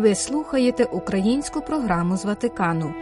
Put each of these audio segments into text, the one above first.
Ви слухаєте українську програму з Ватикану.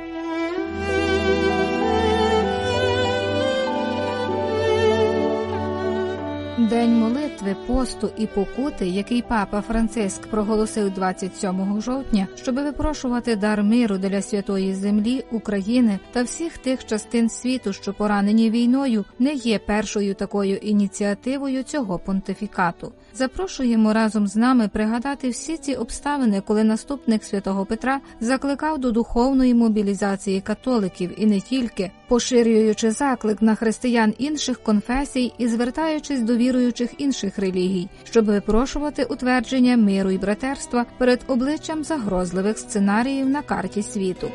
День молитви, посту і покути, який папа Франциск проголосив 27 жовтня, щоб випрошувати дар миру для святої землі, України та всіх тих частин світу, що поранені війною, не є першою такою ініціативою цього понтифікату. Запрошуємо разом з нами пригадати всі ці обставини, коли наступник святого Петра закликав до духовної мобілізації католиків і не тільки, поширюючи заклик на християн інших конфесій і звертаючись до віруючих інших релігій, щоб випрошувати утвердження миру і братерства перед обличчям загрозливих сценаріїв на карті світу.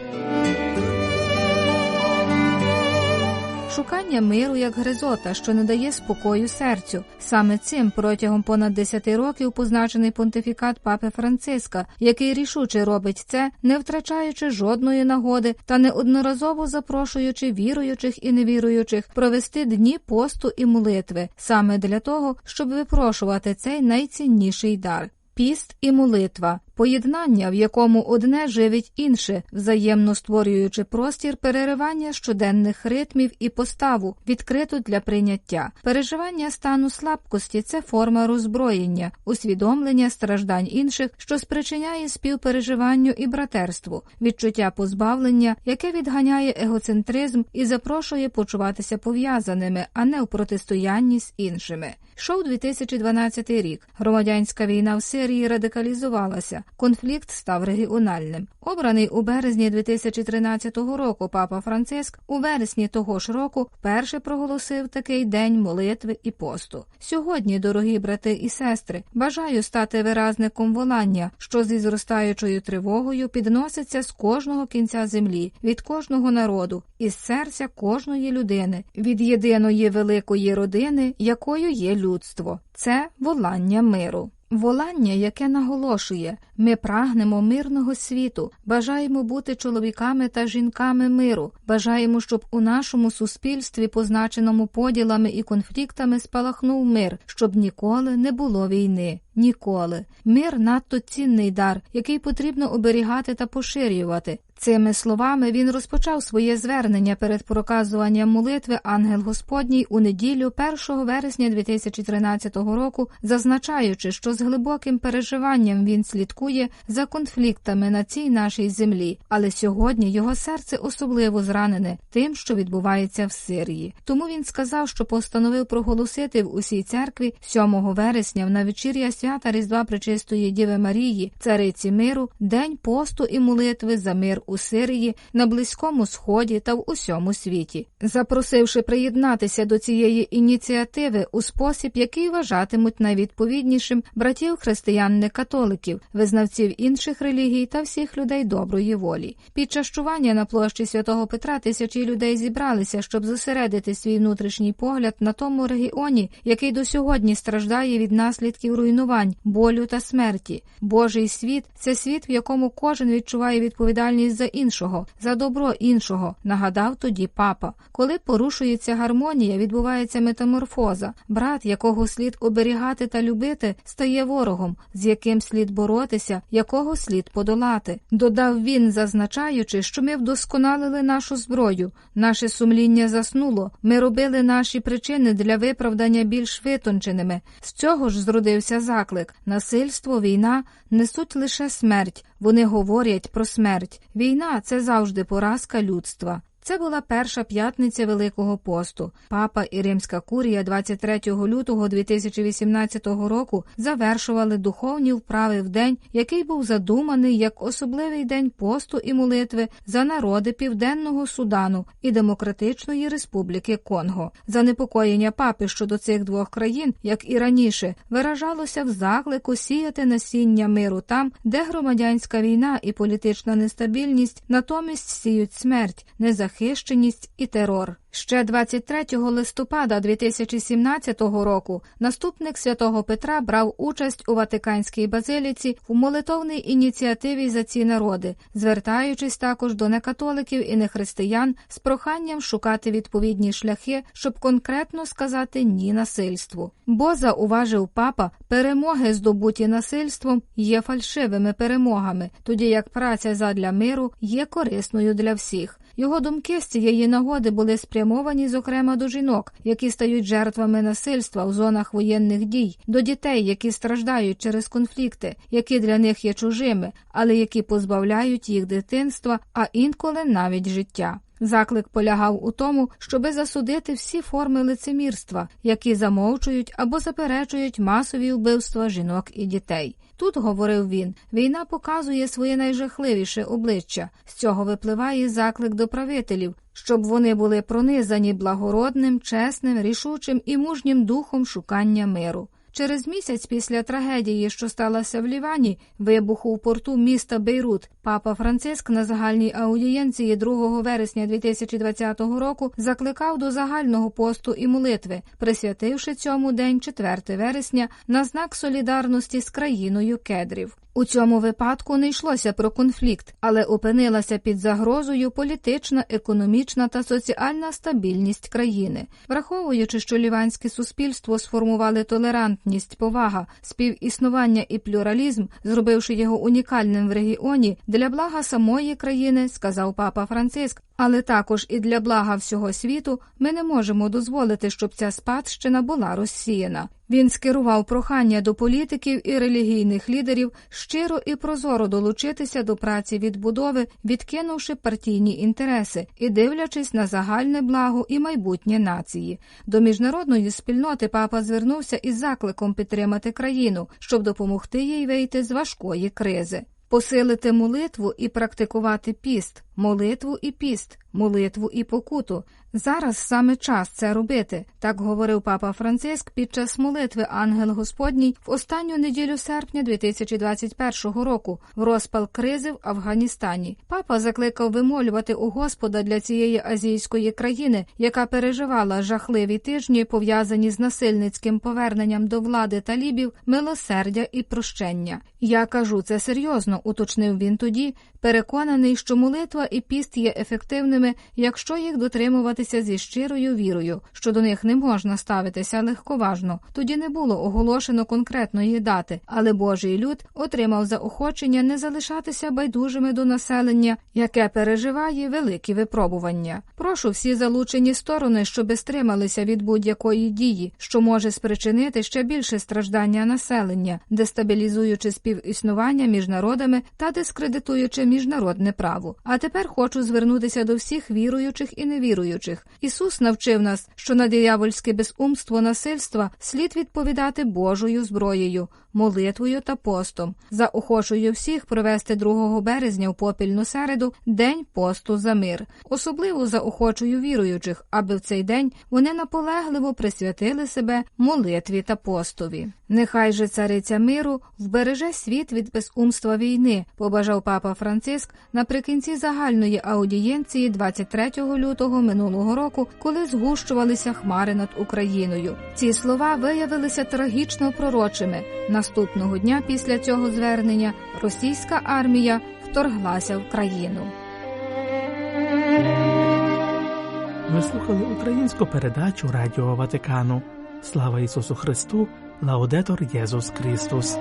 Шукання миру як гризота, що не дає спокою серцю. Саме цим протягом понад 10 років позначений понтифікат папи Франциска, який рішуче робить це, не втрачаючи жодної нагоди та неодноразово запрошуючи віруючих і невіруючих провести дні посту і молитви, саме для того, щоб випрошувати цей найцінніший дар. Піст і молитва поєднання, в якому одне живить інше, взаємно створюючи простір переривання щоденних ритмів і поставу, відкриту для прийняття. Переживання стану слабкості це форма роззброєння, усвідомлення страждань інших, що спричиняє співпереживанню і братерству, відчуття позбавлення, яке відганяє егоцентризм і запрошує почуватися пов'язаними, а не в протистоянні з іншими. Шов 2012 рік. Громадянська війна в Сирії радикалізувалася. Конфлікт став регіональним. Обраний у березні 2013 року папа Франциск у вересні того ж року вперше проголосив такий день молитви і посту. Сьогодні, дорогі брати і сестри, бажаю стати виразником волання, що зі зростаючою тривогою підноситься з кожного кінця землі, від кожного народу, із серця кожної людини, від єдиної великої родини, якою є людство. Це волання миру. Волання, яке наголошує, ми прагнемо мирного світу, бажаємо бути чоловіками та жінками миру, бажаємо, щоб у нашому суспільстві, позначеному поділами і конфліктами, спалахнув мир, щоб ніколи не було війни. Ніколи. Мир надто цінний дар, який потрібно оберігати та поширювати. Цими словами він розпочав своє звернення перед проказуванням молитви Ангел Господній у неділю 1 вересня 2013 року, зазначаючи, що з глибоким переживанням він слідкує за конфліктами на цій нашій землі, але сьогодні його серце особливо зранене тим, що відбувається в Сирії. Тому він сказав, що постановив проголосити в усій церкві 7 вересня в навечір'я свята Різдва Пречистої Діви Марії, цариці миру, день посту і молитви за мир у Сирії, на Близькому Сході та в усьому світі, запросивши приєднатися до цієї ініціативи у спосіб, який вважатимуть найвідповіднішим братів християн-не-католиків, визнавців інших релігій та всіх людей доброї волі. Під чащування на площі святого Петра тисячі людей зібралися, щоб зосередити свій внутрішній погляд на тому регіоні, який до сьогодні страждає від наслідків руйнувань, болю та смерті. Божий світ це світ, в якому кожен відчуває відповідальність за іншого, за добро іншого, нагадав тоді папа. Коли порушується гармонія, відбувається метаморфоза. Брат, якого слід оберігати та любити, стає ворогом, з яким слід боротися, якого слід подолати. Додав він, зазначаючи, що ми вдосконалили нашу зброю, наше сумління заснуло. Ми робили наші причини для виправдання більш витонченими. З цього ж зродився заклик: насильство, війна несуть лише смерть. Вони говорять про смерть. Війна це завжди поразка людства. Це була перша п'ятниця Великого посту. Папа і Римська курія 23 лютого 2018 року завершували духовні вправи в день, який був задуманий як особливий день посту і молитви за народи Південного Судану і Демократичної Республіки Конго. Занепокоєння папи щодо цих двох країн, як і раніше, виражалося в заклику сіяти насіння миру там, де громадянська війна і політична нестабільність натомість сіють смерть, незахищеність захищеність і терор. Ще 23 листопада 2017 року наступник святого Петра брав участь у Ватиканській базиліці в молитовній ініціативі за ці народи, звертаючись також до некатоликів і нехристиян з проханням шукати відповідні шляхи, щоб конкретно сказати ні насильству. Бо зауважив папа, перемоги, здобуті насильством, є фальшивими перемогами, тоді як праця задля миру є корисною для всіх. Його думки з цієї нагоди були спрямовані, зокрема, до жінок, які стають жертвами насильства в зонах воєнних дій, до дітей, які страждають через конфлікти, які для них є чужими, але які позбавляють їх дитинства, а інколи навіть життя. Заклик полягав у тому, щоби засудити всі форми лицемірства, які замовчують або заперечують масові вбивства жінок і дітей. Тут, говорив він, війна показує своє найжахливіше обличчя. З цього випливає заклик до правителів, щоб вони були пронизані благородним, чесним, рішучим і мужнім духом шукання миру. Через місяць після трагедії, що сталася в Лівані, вибуху в порту міста Бейрут, папа Франциск на загальній аудієнції 2 вересня 2020 року закликав до загального посту і молитви, присвятивши цьому день 4 вересня на знак солідарності з країною кедрів. У цьому випадку не йшлося про конфлікт, але опинилася під загрозою політична, економічна та соціальна стабільність країни, враховуючи, що ліванське суспільство сформували толерантність, повага, співіснування і плюралізм, зробивши його унікальним в регіоні для блага самої країни, сказав папа Франциск. Але також і для блага всього світу ми не можемо дозволити, щоб ця спадщина була розсіяна. Він скерував прохання до політиків і релігійних лідерів щиро і прозоро долучитися до праці відбудови, відкинувши партійні інтереси і дивлячись на загальне благо і майбутнє нації. До міжнародної спільноти папа звернувся із закликом підтримати країну, щоб допомогти їй вийти з важкої кризи. Посилити молитву і практикувати піст, молитву і піст, молитву і покуту. Зараз саме час це робити, так говорив папа Франциск під час молитви Ангел Господній в останню неділю серпня 2021 року в розпал кризи в Афганістані. Папа закликав вимолювати у Господа для цієї азійської країни, яка переживала жахливі тижні, пов'язані з насильницьким поверненням до влади талібів, милосердя і прощення. Я кажу це серйозно, уточнив він тоді, переконаний, що молитва і піст є ефективними, якщо їх дотримуватися зі щирою вірою, що до них не можна ставитися легковажно. Тоді не було оголошено конкретної дати, але Божий люд отримав заохочення не залишатися байдужими до населення, яке переживає великі випробування. Прошу всі залучені сторони, щоби стрималися від будь-якої дії, що може спричинити ще більше страждання населення, дестабілізуючи співіснування між народами та дискредитуючи міжнародне право. А тепер хочу звернутися до всіх віруючих і невіруючих. Ісус навчив нас, що на диявольське безумство насильства слід відповідати Божою зброєю, молитвою та постом. Заохочую всіх провести 2 березня в попільну середу день посту за мир. Особливо заохочую віруючих, аби в цей день вони наполегливо присвятили себе молитві та постові. Нехай же цариця миру вбереже світ від безумства війни, побажав папа Франциск наприкінці загальної аудієнції 23 лютого минулого року, коли згущувалися хмари над Україною. Ці слова виявилися трагічно пророчими. Наступного дня після цього звернення російська армія вторглася в країну. Ви слухали українську передачу Радіо Ватикану. Слава Ісусу Христу! Лаудетор Єсус Христос!